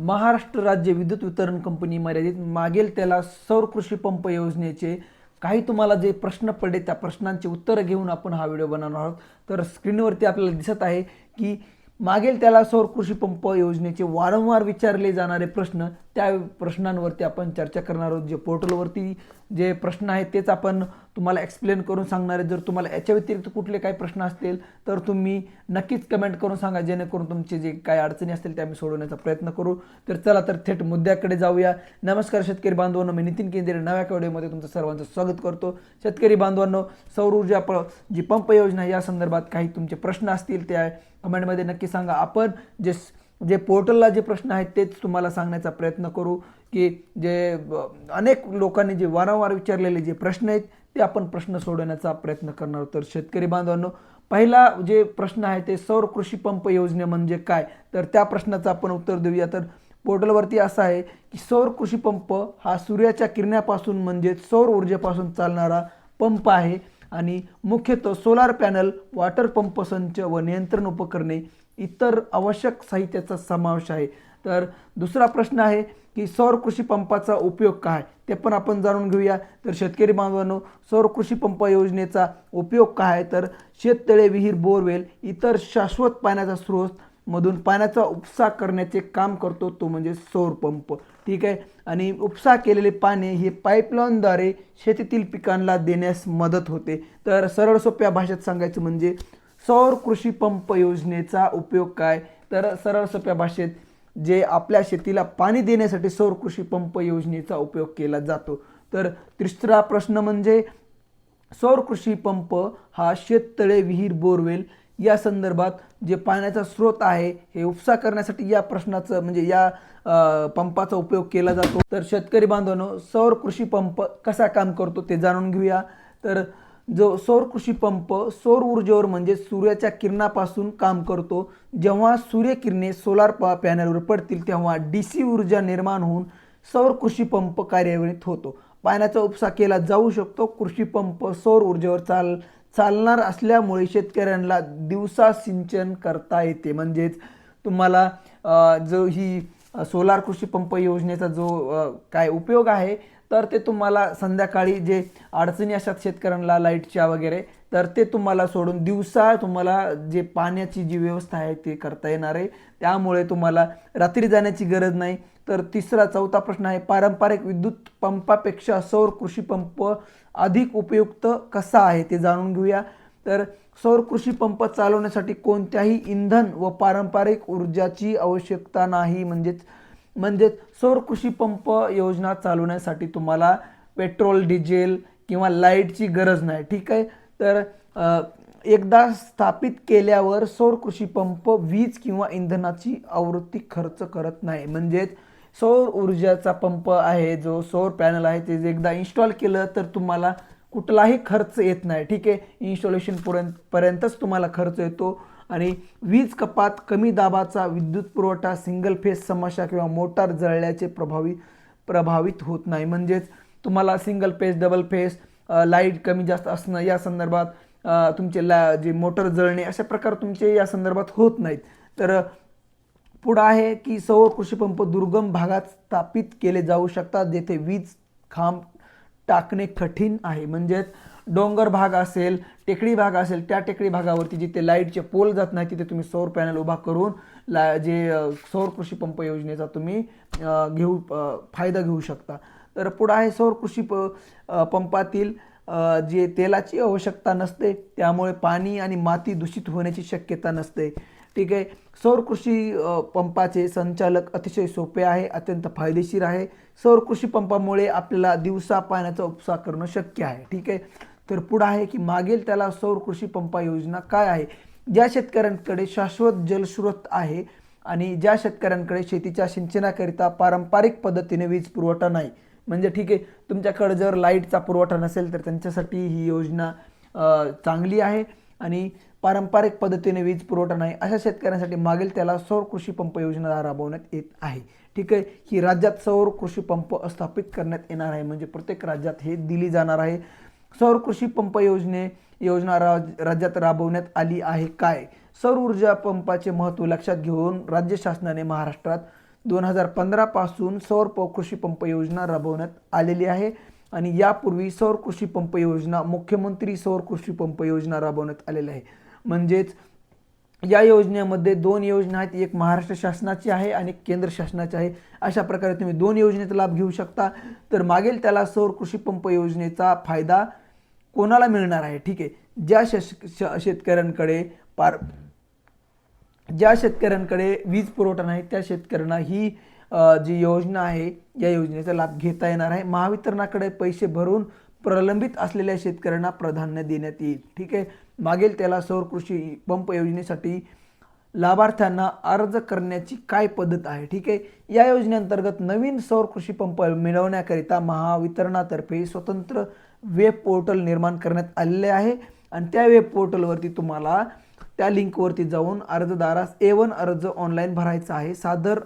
महाराष्ट्र राज्य विद्युत वितरण कंपनी मर्यादित मागेल त्याला सौर कृषी पंप योजनेचे काही तुम्हाला जे प्रश्न पडले त्या प्रश्नांचे उत्तरं घेऊन आपण हा व्हिडिओ बनवणार आहोत. तर स्क्रीनवरती आपल्याला दिसत आहे की मागेल त्याला सौर कृषी पंप योजनेचे वारंवार विचारले जाणारे प्रश्न त्या प्रश्नांवरती आपण चर्चा करणार आहोत जे पोर्टलवरती जे प्रश्न आहेत तेच आपण तुम्हाला एक्सप्लेन करून सांगणार आहे जर तुम्हाला याच्या व्यतिरिक्त कुठले काही प्रश्न असतील तर तुम्ही नक्कीच कमेंट करून सांगा जेणेकरून तुमचे जे काही अडचणी असतील त्या आम्ही सोडवण्याचा प्रयत्न करू. तर चला तर थेट मुद्द्याकडे जाऊया. नमस्कार शेतकरी बांधवांनो मी नितीन केंद्रे. नव्या कवडेमध्ये तुमचं सर्वांचं स्वागत करतो. शेतकरी बांधवांनो सौर ऊर्जा प जी पंप योजना या संदर्भात काही तुमचे प्रश्न असतील त्या कमेंटमध्ये नक्की सांगा. आपण जे जे पोर्टलला जे प्रश्न आहेत तेच तुम्हाला सांगण्याचा प्रयत्न करू की जे अनेक लोकांनी जे वारंवार विचारलेले जे प्रश्न आहेत ते आपण प्रश्न सोडवण्याचा प्रयत्न करणार तर शेतकरी बांधवांनो पहिला जे प्रश्न आहे ते सौर कृषी पंप योजने म्हणजे काय? तर त्या प्रश्नाचं आपण उत्तर देऊया. तर पोर्टलवरती असं आहे की सौर कृषी पंप हा सूर्याच्या किरण्यापासून म्हणजे सौर ऊर्जेपासून चालणारा पंप आहे आणि मुख्यतः सोलार पॅनल वॉटर पंप संच व नियंत्रण उपकरणे इतर आवश्यक साहित्याचा समावेश आहे. तर दुसरा प्रश्न आहे की सौर कृषी पंपाचा उपयोग काय? ते पण आपण जाणून घेऊया. तर शेतकरी बांधवांनो सौर कृषी पंप योजनेचा उपयोग काय आहे? तर शेततळे विहीर बोरवेल इतर शाश्वत पाण्याचा स्रोत मधून पाण्याचा उपसा करण्याचे काम करतो तो म्हणजे सौर पंप. ठीक आहे? आणि उपसा केलेले पाणी हे पाईपलाईनद्वारे शेतीतील पिकांना देण्यास मदत होते. तर सरळ सोप्या भाषेत सांगायचं म्हणजे सौर कृषी पंप योजनेचा उपयोग काय? तर सरळ सोप्या भाषेत जे आपल्या शेतीला पाणी देण्यासाठी सौर कृषी पंप योजनेचा उपयोग केला जातो. तर तिसरा प्रश्न म्हणजे सौर कृषी पंप हा शेततळे विहीर बोरवेल या संदर्भात जे पाण्याचा स्रोत आहे हे उपसा करण्यासाठी या प्रश्नाचं म्हणजे या पंपाचा उपयोग केला जातो. तर शेतकरी बांधवांनो सौर कृषी पंप कसा काम करतो ते जाणून घेऊया. तर जो सौर कृषी पंप सौर ऊर्जेवर म्हणजे सूर्याच्या किरणापासून काम करतो जेव्हा सूर्यकिरणे सोलार प पॅनलवर पडतील तेव्हा डी सी ऊर्जा निर्माण होऊन सौर कृषी पंप कार्यान्वित होतो. पाण्याचा उपसा केला जाऊ शकतो. कृषी पंप सौर ऊर्जेवर चाल चालणार असल्यामुळे शेतकऱ्यांना दिवसा सिंचन करता येते. म्हणजेच तुम्हाला जो ही सोलार कृषी पंप योजनेचा जो काय उपयोग आहे तर ते तुम्हाला संध्याकाळी जे अडचणी असतात शेतकऱ्यांना लाईटच्या वगैरे तर ते तुम्हाला सोडून दिवसा तुम्हाला जे पाण्याची जी व्यवस्था आहे ते करता येणार आहे. त्यामुळे तुम्हाला रात्री जाण्याची गरज नाही. तर तिसरा चौथा प्रश्न आहे पारंपरिक विद्युत पंपापेक्षा सौर कृषी पंप अधिक उपयुक्त कसा आहे ते जाणून घेऊया. तर सौर कृषी पंप चालवण्यासाठी कोणत्याही इंधन व पारंपरिक ऊर्जाची आवश्यकता नाही म्हणजेच म्हणजेच सौर कृषी पंप योजना चालवण्यासाठी तुम्हाला पेट्रोल डिझेल किंवा लाईटची गरज नाही ठीक आहे? तर एकदा स्थापित केल्यावर सौर कृषी पंप वीज किंवा इंधनाची आवृत्ती खर्च करत नाही. म्हणजेच सौर ऊर्जाचा पंप आहे जो सौर पॅनल आहे ते जे एकदा इन्स्टॉल केलं तर तुम्हाला कुठलाही खर्च येत नाही ठीक आहे? इन्स्टॉलेशन पर्यंत पर्यंतच तुम्हाला खर्च येतो. आणि वीज कपात कमी दाबाचा विद्युत पुरवठा सिंगल फेज समस्या किंवा मोटार जळल्याचे प्रभावी प्रभावित होत नाही. म्हणजेच तुम्हाला single phase double phase light कमी जास्त असणं या संदर्भात तुमचे ला जे मोटर जळणे अशा प्रकार तुमचे या संदर्भात होत नाहीत. तर पुढं आहे की सौर कृषीपंप दुर्गम भागात स्थापित केले जाऊ शकतात जेथे वीज खांब टाकणे कठीण आहे. म्हणजेच डोंगर भाग असेल टेकडी भाग असेल त्या टेकडी भागावरती जिथे लाईटचे पोल जात नाही तिथे तुम्ही सौर पॅनल उभा करून ला जे सौर कृषी पंप योजनेचा तुम्ही घेऊ फायदा घेऊ शकता. तर पुढं आहे सौर कृषी प पंपातील जे तेलाची आवश्यकता नसते त्यामुळे पाणी आणि माती दूषित होण्याची शक्यता नसते. ठीक आहे? सौर कृषी पंपाचे संचालक अतिशय सोपे आहे अत्यंत फायदेशीर आहे. सौर कृषी पंपामुळे आपल्याला दिवसा पाण्याचा उपसा करणं शक्य आहे. ठीक आहे? तर पुढं आहे की मागेल त्याला सौर कृषी पंपा योजना काय आहे? ज्या शेतकऱ्यांकडे शाश्वत जलस्रोत आहे आणि ज्या शेतकऱ्यांकडे शेतीच्या सिंचनाकरिता पारंपरिक पद्धतीने वीज पुरवठा नाही म्हणजे ठीक आहे तुमच्याकडे जर लाईटचा पुरवठा नसेल तर त्यांच्यासाठी ही योजना चांगली आहे आणि पारंपरिक पद्धतीने वीज पुरवठा नाही अशा शेतकऱ्यांसाठी मागेल त्याला सौर कृषी पंप योजना राबवण्यात येत आहे. ठीक आहे ही राज्यात सौर कृषी पंप स्थापित करण्यात येणार आहे म्हणजे प्रत्येक राज्यात हे दिली जाणार आहे. सौर कृषी पंप योजने योजना राज राज्यात राबवण्यात आली आहे काय? सौर ऊर्जा पंपाचे महत्त्व लक्षात घेऊन राज्य शासनाने महाराष्ट्रात दोन हजार पंधरापासून सौर प कृषी पंप योजना राबवण्यात आलेली आहे. आणि यापूर्वी सौर कृषी पंप योजना मुख्यमंत्री सौर कृषी पंप योजना राबवण्यात आलेली आहे. म्हणजेच या योजनेमध्ये दोन योजना आहेत. एक महाराष्ट्र शासनाची आहे आणि केंद्र शासनाची आहे. अशा प्रकारे तुम्ही दोन योजनेचा लाभ घेऊ शकता. तर मागेल त्याला सौर कृषी पंप योजनेचा फायदा कोणाला मिळणार आहे? ठीक आहे. ज्या शेश श- शेतकऱ्यांकडे पार ज्या शेतकऱ्यांकडे वीज पुरवठा नाही त्या शेतकऱ्यांना ही जी योजना आहे या योजनेचा लाभ घेता येणार आहे. महावितरणाकडे पैसे भरून प्रलंबित असलेल्या शेतकऱ्यांना प्राधान्य देण्यात येईल. ठीक आहे. मागेल त्याला सौर कृषी पंप योजनेसाठी लाभार्थ्यांना अर्ज करण्याची काय पद्धत आहे? ठीक आहे. या योजनेअंतर्गत नवीन सौर कृषी पंप मिळवण्याकरिता महावितरणातर्फे स्वतंत्र वेब पोर्टल निर्माण करण्यात आलेले आहे. आणि त्या वेब पोर्टलवरती तुम्हाला त्या लिंकवरती जाऊन अर्जदारास ए वन अर्ज ऑनलाईन भरायचा आहे. सादर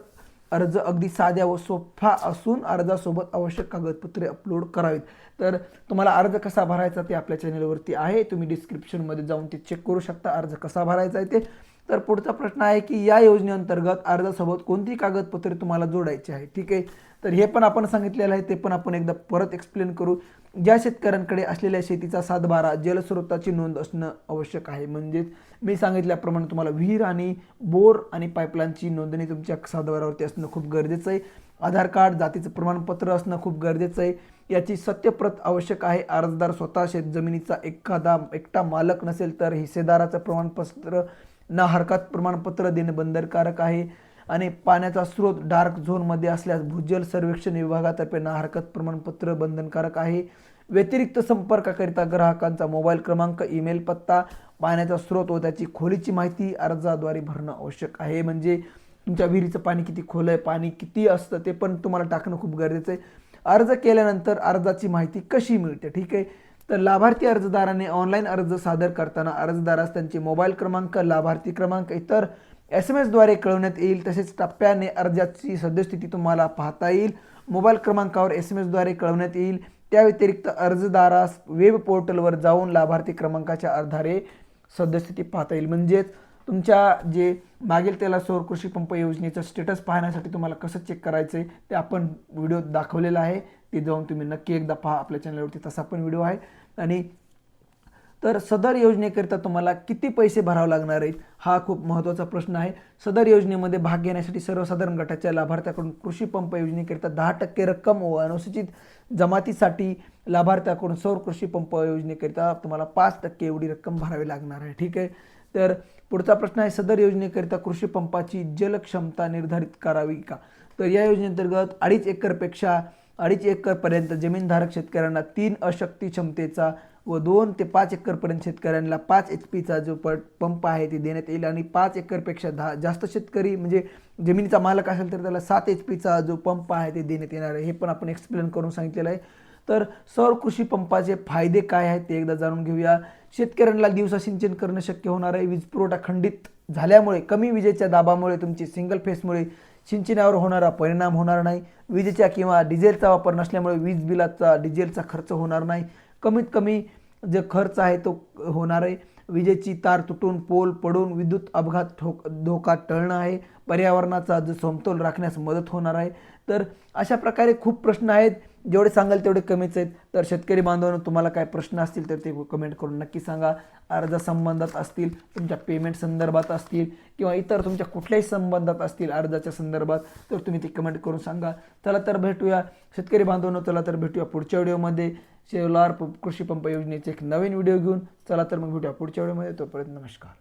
अर्ज अगदी साध्या व सोपा असून अर्जासोबत आवश्यक कागदपत्रे अपलोड करावीत. तर तुम्हाला अर्ज कसा भरायचा ते आपल्या चॅनलवरती आहे. तुम्ही डिस्क्रिप्शनमध्ये जाऊन ते चेक करू शकता. अर्ज कसा भरायचा आहे ते. तर पुढचा प्रश्न आहे की या योजनेअंतर्गत अर्जासोबत कोणती कागदपत्रे तुम्हाला जोडायची आहे? ठीक आहे? तर हे पण आपण सांगितलेलं आहे ते पण आपण एकदा परत एक्सप्लेन करू. ज्या शेतकऱ्यांकडे असलेल्या शेतीचा सातबारा जलस्रोताची नोंद असणं आवश्यक आहे. म्हणजेच मी सांगितल्याप्रमाणे तुम्हाला विहीर आणि बोर आणि पाईपलाईनची नोंदणी तुमच्या सातबारावरती असणं खूप गरजेचं आहे. आधार कार्ड जातीचं प्रमाणपत्र असणं खूप गरजेचं आहे. याची सत्यप्रत आवश्यक आहे. अर्जदार स्वतः शेत जमिनीचा एखादा एकटा मालक नसेल तर हिस्सेदाराचं प्रमाणपत्र ना हरकत प्रमाणपत्र देणं बंधनकारक आहे आणि पाण्याचा स्रोत डार्क झोनमध्ये असल्यास भूजल सर्वेक्षण विभागातर्फे ना हरकत प्रमाणपत्र बंधनकारक आहे. व्यतिरिक्त संपर्काकरिता ग्राहकांचा मोबाईल क्रमांक ईमेल पत्ता पाण्याचा स्रोत व त्याची खोलीची माहिती अर्जाद्वारे भरणं आवश्यक आहे. म्हणजे तुमच्या विहिरीचं पाणी किती खोल आहे पाणी किती असतं ते पण तुम्हाला टाकणं खूप गरजेचं आहे. अर्ज केल्यानंतर अर्जाची माहिती कशी मिळते? ठीक आहे. तर लाभार्थी अर्जदाराने ऑनलाईन अर्ज सादर करताना अर्जदारास त्यांचे मोबाईल क्रमांक लाभार्थी क्रमांक इतर एस एम एसद्वारे कळवण्यात येईल. तसेच टप्प्याने अर्जाची सद्यस्थिती तुम्हाला पाहता येईल. मोबाईल क्रमांकावर एस एम एसद्वारे कळवण्यात येईल. त्या व्यतिरिक्त अर्जदारास वेब पोर्टलवर जाऊन लाभार्थी क्रमांकाच्या आधारे सद्यस्थिती पाहता येईल. म्हणजेच तुमच्या जे मागील त्याला सौर कृषी पंप योजनेचं स्टेटस पाहण्यासाठी तुम्हाला कसं चेक करायचं आहे ते आपण व्हिडिओ दाखवलेला आहे. ते जाऊन तुम्ही नक्की एकदा पहा आपल्या चॅनलवरती तसा पण व्हिडिओ आहे. आणि तर सदर योजनेकरिता तुम्हाला किती पैसे भरावे लागणार आहेत हा खूप महत्त्वाचा प्रश्न आहे. सदर योजनेमध्ये भाग घेण्यासाठी सर्वसाधारण गटाच्या लाभार्थ्याकडून कृषी पंप योजनेकरिता दहा टक्के रक्कम व अनुसूचित जमातीसाठी लाभार्थ्याकडून सौर कृषी पंप योजनेकरिता तुम्हाला पाच टक्के एवढी रक्कम भरावी लागणार आहे. ठीक आहे? तर पुढचा प्रश्न आहे सदर योजनेकरिता कृषी पंपाची जलक्षमता निर्धारित करावी का? तर या योजनेअंतर्गत अडीच एकरपेक्षा अडीच एकरपर्यंत जमीनधारक शेतकऱ्यांना तीन अशक्ती क्षमतेचा व दोन ते पाच एकरपर्यंत शेतकऱ्यांना पाच एच पीचा जो प पंप आहे ते देण्यात येईल आणि पाच एकरपेक्षा दहा जास्त शेतकरी म्हणजे जमिनीचा मालक असेल तर त्याला सात एच पीचा जो पंप आहे ते देण्यात येणार आहे. हे पण आपण एक्सप्लेन करून सांगितलेलं आहे. तर सौर कृषी पंपाचे फायदे काय आहेत ते एकदा जाणून घेऊया. शेतकऱ्यांना दिवसा सिंचन करणं शक्य होणार आहे. वीज पुरवठा खंडित झाल्यामुळे कमी विजेच्या दाबामुळे तुमची सिंगल फेसमुळे सिंचनावर होणारा परिणाम होणार नाही. विजेच्या किंवा डिझेलचा वापर नसल्यामुळे वीज बिलाचा डिझेलचा खर्च होणार नाही. कमीत कमी जे खर्च आहे तो होणार आहे. विजेची तार तुटून पोल पडून विद्युत अपघात ठोक धोका टळणं आहे. पर्यावरणाचा जो समतोल राखण्यास मदत होणार आहे. तर अशा प्रकारे खूप प्रश्न आहेत. जेवढे सांगाल तेवढे कमीच आहेत. तर शेतकरी बांधवांनो तुम्हाला काय प्रश्न असतील तर ते कमेंट करून नक्की सांगा. अर्जासंबंधात असतील तुमच्या पेमेंट संदर्भात असतील किंवा इतर तुमच्या कुठल्याही संबंधात असतील अर्जाच्या संदर्भात तर तुम्ही ते कमेंट करून सांगा. चला तर भेटूया. शेतकरी बांधवांनो चला तर भेटूया पुढच्या व्हिडिओमध्ये. शेवलार कृषी पंप योजनेचे एक नवीन व्हिडिओ घेऊन. चला तर मग भेटूया पुढच्या व्हिडिओमध्ये. तोपर्यंत नमस्कार.